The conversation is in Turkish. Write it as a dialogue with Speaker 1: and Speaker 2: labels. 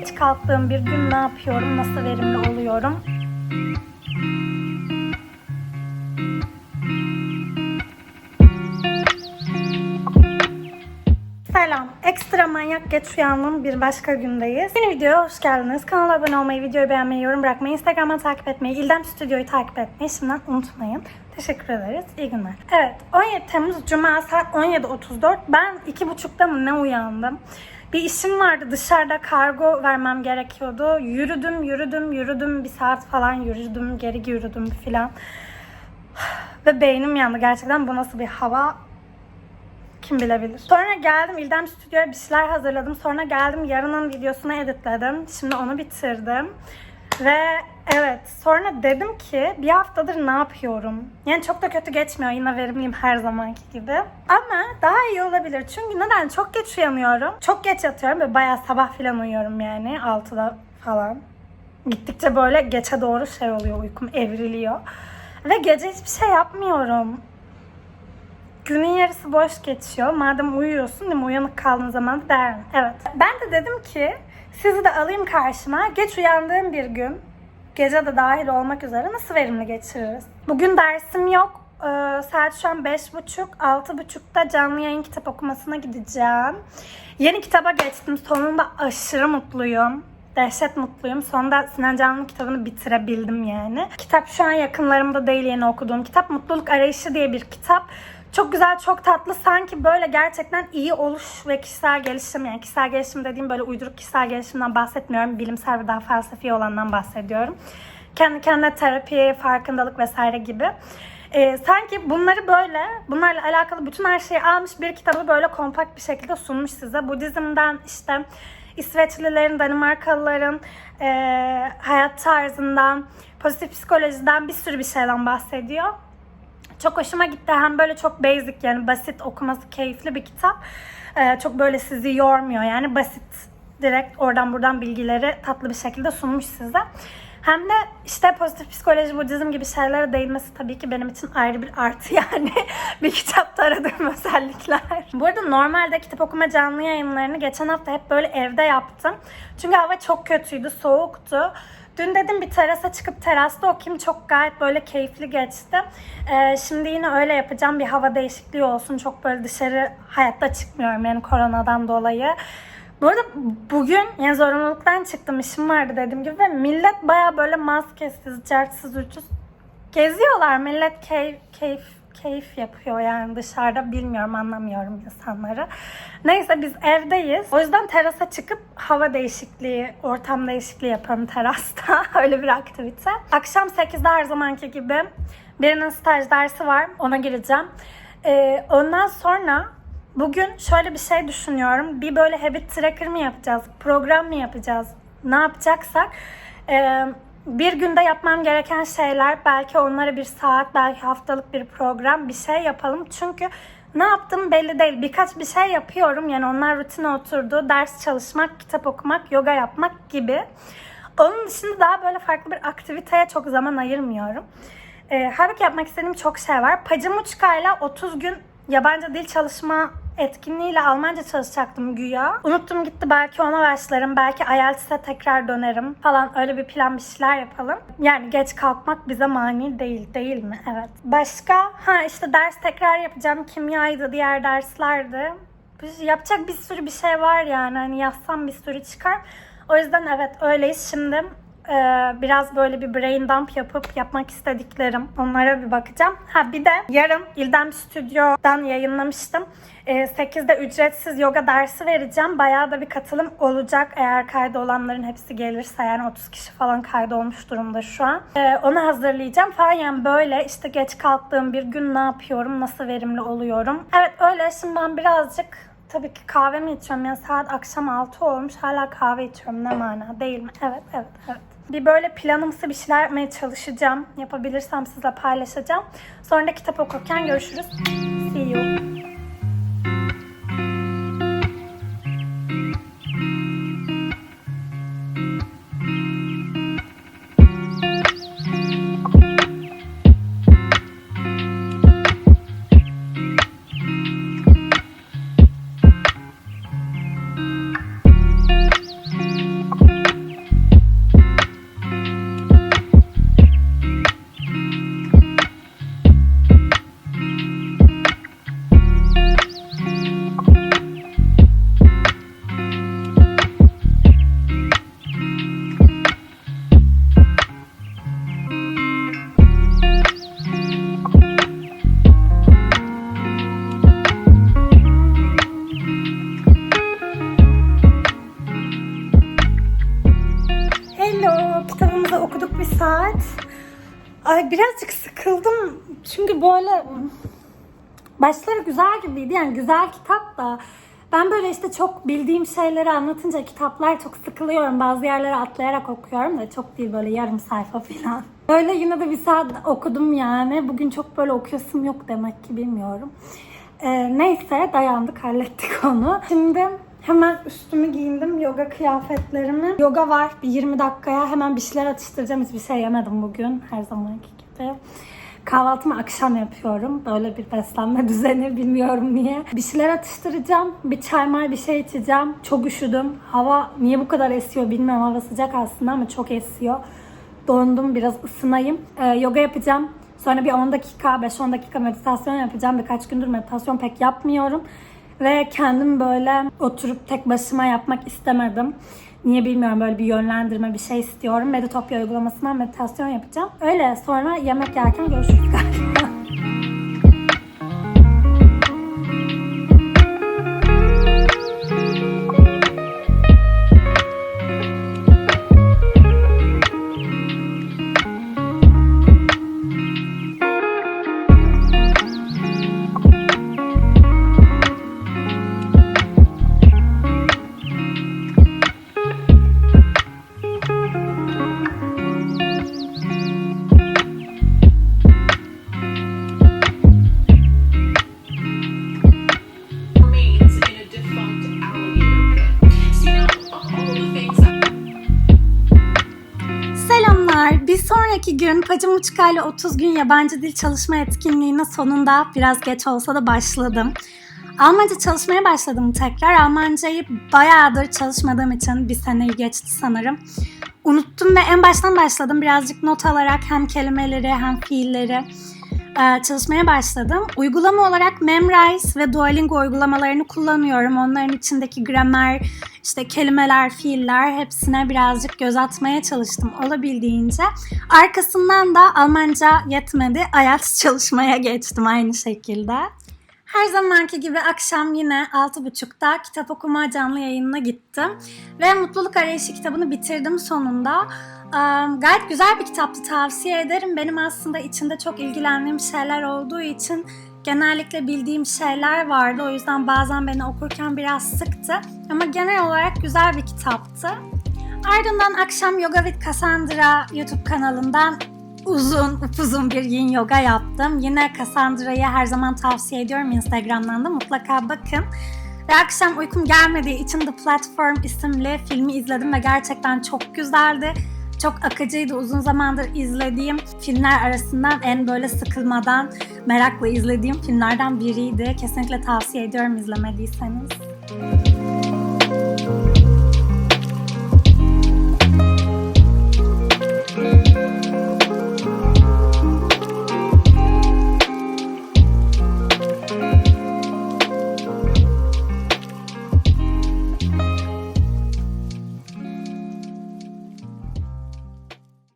Speaker 1: Hiç kalktığım bir gün ne yapıyorum, nasıl verimli oluyorum? Selam. Ekstra manyak geç uyandığım bir başka gündeyiz. Yeni videoya hoş geldiniz. Kanala abone olmayı, videoyu beğenmeyi, yorum bırakmayı, Instagram'dan takip etmeyi, İldem Stüdyo'yu takip etmeyi şimdiden unutmayın. Teşekkür ederiz. İyi günler. Evet, 17 Temmuz Cuma saat 17.34. Ben 2.30'da mı ne uyandım? Bir işim vardı dışarıda kargo vermem gerekiyordu. Yürüdüm, yürüdüm, yürüdüm. Bir saat falan yürüdüm, geri yürüdüm filan. Ve beynim yandı gerçekten. Bu nasıl bir hava kim bilebilir. Sonra geldim İldem Stüdyo'ya bir şeyler hazırladım. Sonra geldim yarının videosunu editledim. Şimdi onu bitirdim. Ve evet sonra dedim ki bir haftadır ne yapıyorum? Yani çok da kötü geçmiyor. Yine verimliyim her zamanki gibi. Ama daha iyi olabilir. Çünkü neden? Çok geç uyanıyorum. Çok geç yatıyorum ve bayağı sabah falan uyuyorum yani. 6'da falan. Gittikçe böyle geçe doğru şey oluyor. Uykum evriliyor. Ve gece hiçbir şey yapmıyorum. Günün yarısı boş geçiyor. Madem uyuyorsun değil mi? Uyanık kaldığın zaman derim. Evet. Ben de dedim ki sizi de alayım karşıma. Geç uyandığım bir gün, gece de dahil olmak üzere nasıl verimli geçiririz? Bugün dersim yok. Ee, saat şu an 5.30. 6.30'da canlı yayın kitap okumasına gideceğim. Yeni kitaba geçtim. Sonunda aşırı mutluyum. Dehşet mutluyum. Sonunda Sinan Canan'ın kitabını bitirebildim yani. Kitap şu an yakınlarımda değil yeni okuduğum kitap. Mutluluk Arayışı diye bir kitap. Çok güzel, çok tatlı. Sanki böyle gerçekten iyi oluş ve kişisel gelişim. Yani kişisel gelişim dediğim böyle uyduruk kişisel gelişimden bahsetmiyorum. Bilimsel ve daha felsefi olandan bahsediyorum. Kendi kendine terapi, farkındalık vesaire gibi. Ee, sanki bunları böyle, bunlarla alakalı bütün her şeyi almış bir kitabı böyle kompakt bir şekilde sunmuş size. Budizm'den işte İsveçlilerin, Danimarkalıların e, hayat tarzından, pozitif psikolojiden bir sürü bir şeyden bahsediyor. Çok hoşuma gitti. Hem böyle çok basic yani basit okuması keyifli bir kitap. Ee, çok böyle sizi yormuyor yani basit direkt oradan buradan bilgileri tatlı bir şekilde sunmuş size. Hem de işte pozitif psikoloji, budizm gibi şeylere değinmesi tabii ki benim için ayrı bir artı yani. bir kitapta aradığım özellikler. Bu arada normalde kitap okuma canlı yayınlarını geçen hafta hep böyle evde yaptım. Çünkü hava çok kötüydü, soğuktu. Dün dedim bir terasa çıkıp terasta okuyayım. Çok gayet böyle keyifli geçti. Ee, şimdi yine öyle yapacağım. Bir hava değişikliği olsun. Çok böyle dışarı hayatta çıkmıyorum yani koronadan dolayı. Bu arada bugün yani zorunluluktan çıktım. işim vardı dediğim gibi ve millet baya böyle maskesiz, cartsız, ucuz geziyorlar. Millet keyif, keyif, keyif yapıyor yani dışarıda bilmiyorum anlamıyorum insanları. Neyse biz evdeyiz. O yüzden terasa çıkıp hava değişikliği, ortam değişikliği yapıyorum terasta. Öyle bir aktivite. Akşam 8'de her zamanki gibi birinin staj dersi var. Ona gireceğim. Ee, ondan sonra bugün şöyle bir şey düşünüyorum. Bir böyle habit tracker mı yapacağız? Program mı yapacağız? Ne yapacaksak? Ee, bir günde yapmam gereken şeyler belki onlara bir saat belki haftalık bir program bir şey yapalım. Çünkü ne yaptım belli değil. Birkaç bir şey yapıyorum. Yani onlar rutine oturdu. Ders çalışmak, kitap okumak, yoga yapmak gibi. Onun dışında daha böyle farklı bir aktiviteye çok zaman ayırmıyorum. Ee, halbuki yapmak istediğim çok şey var. Pacamuçka'yla 30 gün yabancı dil çalışma etkinliğiyle Almanca çalışacaktım güya. Unuttum gitti belki ona başlarım. Belki IELTS'e tekrar dönerim falan. Öyle bir plan bir şeyler yapalım. Yani geç kalkmak bize mani değil değil mi? Evet. Başka? Ha işte ders tekrar yapacağım. Kimyaydı, diğer derslerdi. Yapacak bir sürü bir şey var yani. Hani yazsam bir sürü çıkar. O yüzden evet öyleyiz. Şimdi e, biraz böyle bir brain dump yapıp yapmak istediklerim. Onlara bir bakacağım. Ha bir de yarın İldem Stüdyo'dan yayınlamıştım. E, 8'de ücretsiz yoga dersi vereceğim. Bayağı da bir katılım olacak eğer kaydı olanların hepsi gelirse. Yani 30 kişi falan kaydı olmuş durumda şu an. E, onu hazırlayacağım falan. Yani böyle işte geç kalktığım bir gün ne yapıyorum, nasıl verimli oluyorum. Evet öyle. Şimdi ben birazcık Tabii ki kahve mi içiyorum? Yani saat akşam 6 olmuş. Hala kahve içiyorum. Ne mana değil mi? Evet, evet, evet. Bir böyle planımsı bir şeyler yapmaya çalışacağım. Yapabilirsem sizle paylaşacağım. Sonra da kitap okurken görüşürüz. See you. Sıkıldım. Çünkü böyle başları güzel gibiydi. Yani güzel kitap da. Ben böyle işte çok bildiğim şeyleri anlatınca kitaplar çok sıkılıyorum. Bazı yerlere atlayarak okuyorum da çok değil böyle yarım sayfa falan. Böyle yine de bir saat okudum yani. Bugün çok böyle okuyasım yok demek ki bilmiyorum. Ee, neyse dayandık hallettik onu. Şimdi hemen üstümü giyindim. Yoga kıyafetlerimi. Yoga var bir 20 dakikaya. Hemen bir şeyler atıştıracağım. Hiçbir şey yemedim bugün. Her zamanki gibi. Kahvaltımı akşam yapıyorum. Böyle bir beslenme düzeni bilmiyorum niye. Bir şeyler atıştıracağım. Bir çay may bir şey içeceğim. Çok üşüdüm. Hava niye bu kadar esiyor bilmiyorum. Hava sıcak aslında ama çok esiyor. Dondum biraz ısınayım. Ee, yoga yapacağım. Sonra bir 10 dakika, 5-10 dakika meditasyon yapacağım. Birkaç gündür meditasyon pek yapmıyorum. Ve kendim böyle oturup tek başıma yapmak istemedim. Niye bilmiyorum böyle bir yönlendirme bir şey istiyorum. Meditopya uygulamasından meditasyon yapacağım. Öyle sonra yemek yerken görüşürüz galiba. gün Pacamuçka ile 30 gün yabancı dil çalışma etkinliğine sonunda biraz geç olsa da başladım. Almanca çalışmaya başladım tekrar. Almancayı bayağıdır çalışmadığım için bir seneyi geçti sanırım. Unuttum ve en baştan başladım. Birazcık not alarak hem kelimeleri hem fiilleri çalışmaya başladım. Uygulama olarak Memrise ve Duolingo uygulamalarını kullanıyorum. Onların içindeki gramer, işte kelimeler, fiiller hepsine birazcık göz atmaya çalıştım olabildiğince. Arkasından da Almanca yetmedi. IELTS çalışmaya geçtim aynı şekilde. Her zamanki gibi akşam yine 6.30'da kitap okuma canlı yayınına gittim. Ve Mutluluk Arayışı kitabını bitirdim sonunda. Gayet güzel bir kitaptı tavsiye ederim. Benim aslında içinde çok ilgilendiğim şeyler olduğu için genellikle bildiğim şeyler vardı. O yüzden bazen beni okurken biraz sıktı. Ama genel olarak güzel bir kitaptı. Ardından akşam Yoga with Cassandra YouTube kanalından uzun upuzun bir yin yoga yaptım. Yine Cassandra'yı her zaman tavsiye ediyorum Instagram'dan da mutlaka bakın. Ve akşam uykum gelmediği için The Platform isimli filmi izledim ve gerçekten çok güzeldi. Çok akıcıydı. Uzun zamandır izlediğim filmler arasından en böyle sıkılmadan merakla izlediğim filmlerden biriydi. Kesinlikle tavsiye ediyorum izlemediyseniz.